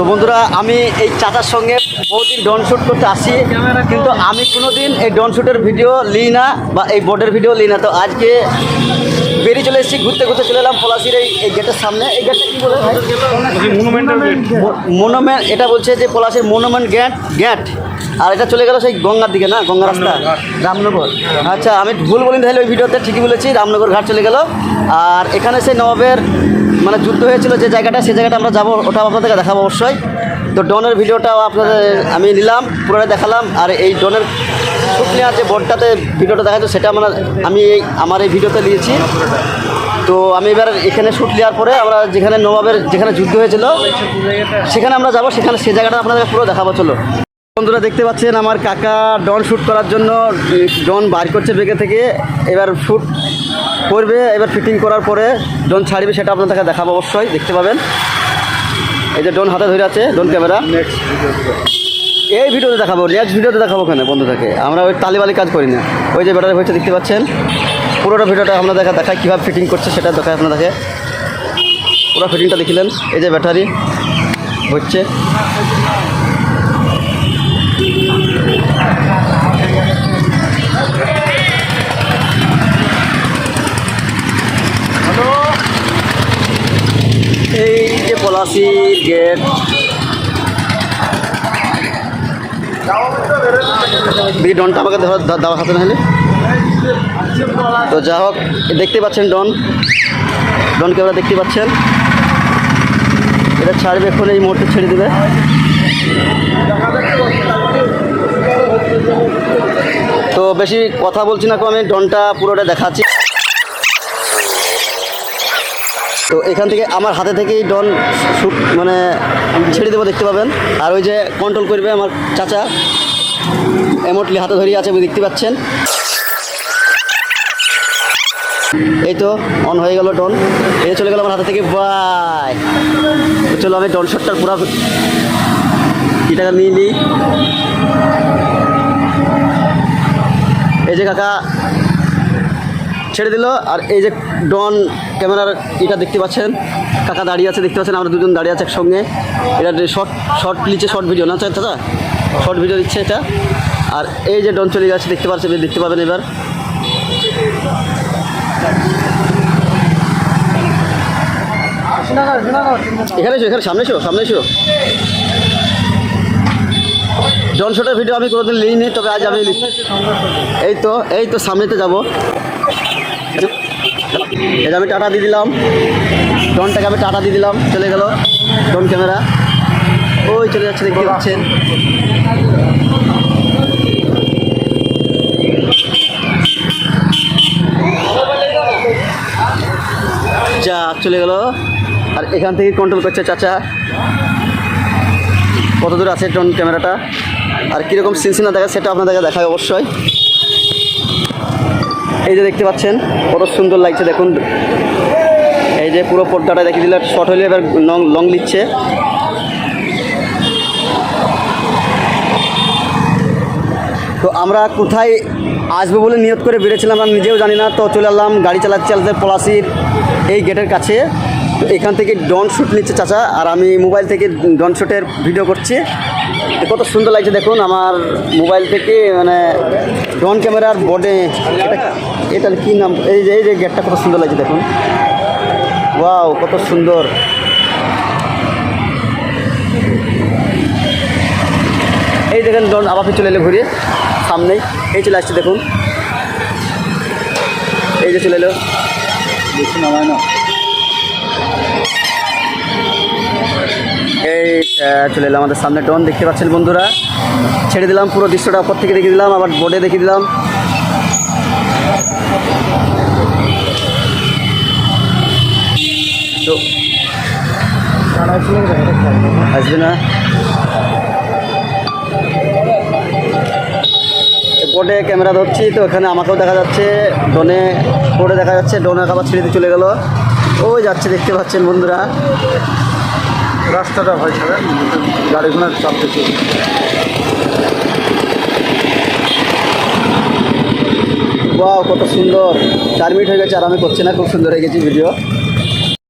তো বন্ধুরা আমি এই চাচার সঙ্গে বহুদিন ডন শ্যুট করতে আসি কিন্তু আমি কোনোদিন এই ড্রোন শ্যুটের ভিডিও লিই না বা এই বোর্ডের ভিডিও লিই না। তো আজকে বেরিয়ে চলে এসেছি ঘুরতে ঘুরতে চলে এলাম পলাশির এই এই গেটের সামনে। এই গেটটা কী বলে মনোমেন্ট এটা বলছে যে পলাশির মনুমেন্ট গ্যাট গ্যাট আর এটা চলে গেল সেই গঙ্গার দিকে না? গঙ্গা রাস্তা? রামনগর। আচ্ছা আমি ভুল বলিনি তাহলে ওই ভিডিওতে ঠিকই বলেছি রামনগর ঘাট চলে গেল। আর এখানে সেই নবাবের মানে যুদ্ধ হয়েছিল যে জায়গাটা সেই জায়গাটা আমরা যাব, ওটা আপনাদেরকে দেখাবো অবশ্যই। তো ডনের ভিডিওটাও আপনাদের আমি নিলাম, পুরোটা দেখালাম। আর এই ডনের শুট নেওয়ার যে বোর্ডটাতে ভিডিওটা দেখাতো সেটা মানে আমি এই, আমার এই ভিডিওতে নিয়েছি তো আমি এবার এখানে শুট নেওয়ার পরে আমরা যেখানে নবাবের, যেখানে যুদ্ধ হয়েছিল, সেখানে আমরা যাব, সেখানে সে জায়গাটা আপনাদের পুরো দেখাবো, চলো। বন্ধুরা, দেখতে পাচ্ছেন আমার কাকা ডন শ্যুট করার জন্য ডন বার করছে বেগে থেকে। এবার শ্যুট করবে। এবার ফিটিং করার পরে ডন ছাড়বে সেটা আপনাদেরকে দেখাবো অবশ্যই দেখতে পাবেন। এই যে ডন হাতে ধরে আছে ডন ক্যামেরা এই ভিডিওতে দেখাবো নেক্সট ভিডিওতে দেখাবো কেন বন্ধুটাকে আমরা ওই তালিবালি কাজ করি না। ওই যে ব্যাটারি হয়েছে দেখতে পাচ্ছেন? পুরোটা ভিডিওটা আপনার দেখা দেখায় কীভাবে ফিটিং করছে সেটা দেখায় আপনাদেরকে। পুরো ফিটিংটা দেখিলেন এই যে ব্যাটারি হচ্ছে। এই যে পলাশি গেট দেখি ডনটা আমাকে দেওয়া হাতে নাহলে। তো যা হোক, দেখতে পাচ্ছেন ডন ডন ক্যামেরা দেখতে পাচ্ছেন। এটা ছাড়বে এখন, এই মুহূর্তে ছেড়ে দেবে। তো বেশি কথা বলছি না আমি ডনটা পুরোটা দেখাচ্ছি। তো এখান থেকে আমার হাতে থেকেই ডন শুট মানে ছেড়ে দেবো, দেখতে পাবেন। আর ওই যে কন্ট্রোল করবে আমার চাচা। এমোটলি হাতে ধরিয়ে আছে, আপনি দেখতে পাচ্ছেন। এই তো অন হয়ে গেল ডন এই চলে গেল আমার হাতে থেকে, বাই। চলো, আমি ডন শটটার পুরো এটাকে নিয়ে নিই। এই যে কাকা ছেড়ে দিল। আর এই যে ডন ক্যামেরার এটা দেখতে পাচ্ছেন, কাকা দাঁড়িয়ে আছে, দেখতে পাচ্ছেন, আমরা দুজন দাঁড়িয়ে আছে একসঙ্গে। এটা শর্ট শর্ট নিচে শর্ট ভিডিও না চাই দাদা শর্ট ভিডিও দিচ্ছে এটা। আর এই যে ডন চলে যাচ্ছে দেখতে পাচ্ছেন, দেখতে পাবেন এবার। এখানে এসো, এখানে সামনে এসো সামনে এসো। জন শটের ভিডিও আমি কোনোদিন নিইনি তবে আজ আমি এই তো এই তো সামনেতে যাব। এটা আমি টাটা দিয়ে দিলাম। ডনটাকে আমি টাটা দিয়ে দিলাম। চলে গেল ডন ক্যামেরা ওই চলে যাচ্ছে দেখতে পাচ্ছেন। যা, চলে গেল। আর এখান থেকে কন্ট্রোল করছে চাচা। কত দূর আছে ড্রোন ক্যামেরাটা আর কীরকম সিনসিনা দেখা সেটা আপনাদেরকে দেখায় অবশ্যই। এই যে দেখতে পাচ্ছেন, কত সুন্দর লাগছে দেখুন। এই যে পুরো পর্দাটা দেখিয়ে দিলে শর্ট হলে এবার লং লং নিচ্ছে। তো আমরা কোথায় আসব বলে নিয়ত করে বেরিয়েছিলাম আমি নিজেও জানি না, তো চলে এলাম, গাড়ি চালাতে চালাতে পলাশির এই গেটের কাছে। এখান থেকে ডন শ্যুট নিচ্ছে চাচা, আর আমি মোবাইল থেকে ডন শ্যুটের ভিডিও করছি। কত সুন্দর লাগছে দেখুন, আমার মোবাইল থেকে মানে ডন ক্যামেরার বোর্ডে এটা কী নাম? এই যে এই যে গেটটা কত সুন্দর লাগছে দেখুন। ওয়াও কত সুন্দর। এই দেখেন ডন, আবার চলে এলো ঘুরে সামনেই। এই চলে আসছে দেখুন। এই যে চলে এলো। বেশি নামায় না চলে এলো আমাদের সামনে ডন দেখতে পাচ্ছেন বন্ধুরা? ছেড়ে দিলাম, পুরো দৃশ্যটা ওপর থেকে দেখিয়ে দিলাম, আবার বোর্ডে দেখিয়ে দিলাম। তো বোর্ডে ক্যামেরা ধরছি, তো এখানে আমাকেও দেখা যাচ্ছে ডোনে বোর্ডে দেখা যাচ্ছে ডোনে আবার ছেড়ে চলে গেল। ওই যাচ্ছে, দেখতে পাচ্ছেন বন্ধুরা। রাস্তাটা হয় ছাড়া গাড়ি ঘোড়া চাপ দেখে বাহ কত সুন্দর। চার মিনিট হয়ে গেছে, আর আমি করছি না, খুব সুন্দর হয়ে গেছে ভিডিও